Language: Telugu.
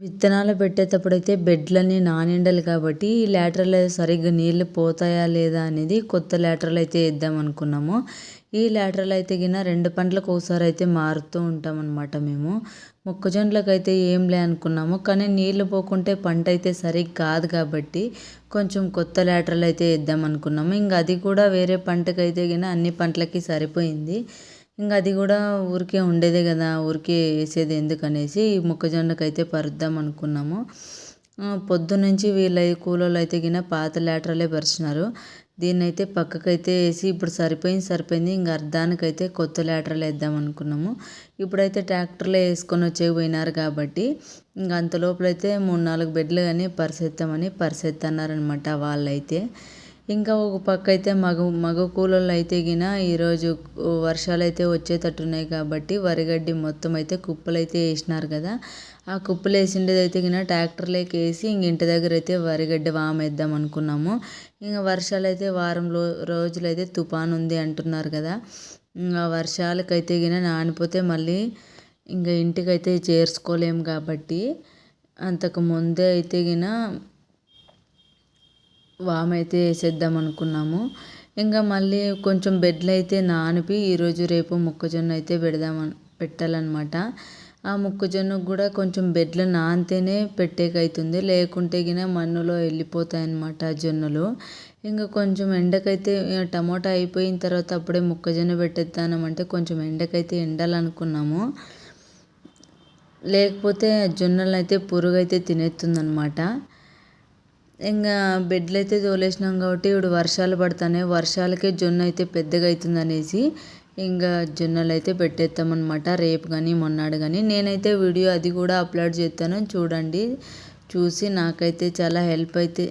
విత్తనాలు పెట్టేటప్పుడైతే బెడ్లన్నీ నానిండాలి కాబట్టి ఈ లాటరల్ సరిగ్గా నీళ్ళు పోతాయా లేదా అనేది కొత్త ల్యాటర్లు అయితే వేద్దాం అనుకున్నాము. ఈ ల్యాటర్లు అయితే గిన రెండు పంటలకు ఒకసారి అయితే మారుతూ ఉంటాం అనమాట మేము. మొక్కజొన్నలకు అయితే ఏం లే అనుకున్నాము. కానీ నీళ్ళు పోకుంటే పంట అయితే సరిగ్గా కాదు కాబట్టి కొంచెం కొత్త ల్యాటర్లు అయితే వేద్దాం అనుకున్నాము. ఇంకా అది కూడా వేరే పంటకైతే గిన అన్ని పంటలకి సరిపోయింది. ఇంకా అది కూడా ఊరికే ఉండేదే కదా ఊరికే వేసేది ఎందుకనేసి ఈ మొక్కజొన్నకు అయితే పరుద్దాం అనుకున్నాము. పొద్దున్నుంచి వీళ్ళ కూలోళ్ళు అయితే గిన పాత లేటరలే పరిచినారు. దీన్ని అయితే పక్కకైతే వేసి ఇప్పుడు సరిపోయింది సరిపోయింది. ఇంక అర్ధానికైతే కొత్త లేటర్లు వేద్దాం అనుకున్నాము. ఇప్పుడైతే ట్రాక్టర్లో వేసుకొని వచ్చే పోయినారు కాబట్టి ఇంక అంత లోపలైతే మూడు నాలుగు బెడ్లు కానీ పరిసెత్తామని పరిసెత్తన్నారనమాట వాళ్ళైతే. ఇంకా ఒక పక్క అయితే మగ మగ కూలోళ్ళు అయితే గిన ఈరోజు వర్షాలు అయితే వచ్చేటట్టున్నాయి కాబట్టి వరిగడ్డి మొత్తం అయితే కుప్పలు అయితే వేసినారు కదా. ఆ కుప్పలు వేసిండేది అయితే గిన ట్రాక్టర్లోకి వేసి ఇంక ఇంటి దగ్గర అయితే వరిగడ్డి వామేద్దాం అనుకున్నాము. ఇంకా వర్షాలు అయితే వారంలో రోజులైతే తుఫాన్ ఉంది అంటున్నారు కదా. ఇంకా వర్షాలకైతే గిన నానిపోతే మళ్ళీ ఇంకా ఇంటికైతే చేర్చుకోలేము కాబట్టి అంతకు ముందే అయితే గిన వామ్ అయితే వేసేద్దాం అనుకున్నాము ఇంకా మళ్ళీ కొంచెం బెడ్లు అయితే నానిపి ఈరోజు రేపు మొక్కజొన్న అయితే పెడదామని పెట్టాలన్నమాట. ఆ మొక్కజొన్నకు కూడా కొంచెం బెడ్లు నానితేనే పెట్టేకైతుంది. లేకుంటే గిన మన్నులో వెళ్ళిపోతాయి అన్నమాట జొన్నలు. ఇంకా కొంచెం ఎండకైతే టమోటా అయిపోయిన తర్వాత అప్పుడే మొక్కజొన్న పెట్టేద్దామంటే కొంచెం ఎండకైతే ఎండాలనుకున్నాము. లేకపోతే జొన్నలు అయితే పురుగు అయితే తినేస్తుందన్నమాట. ఇంకా బెడ్లు అయితే తోలేసినాం కాబట్టి ఇప్పుడు వర్షాలు పడుతున్నాయి వర్షాలకే జొన్న అయితే పెద్దగా అవుతుంది అనేసి ఇంకా జొన్నలు అయితే పెట్టేస్తామన్నమాట రేపు కానీ మొన్నాడు కానీ నేనైతే వీడియో అది కూడా అప్లోడ్ చేస్తాను చూడండి చూసి నాకైతే చాలా హెల్ప్ అయితే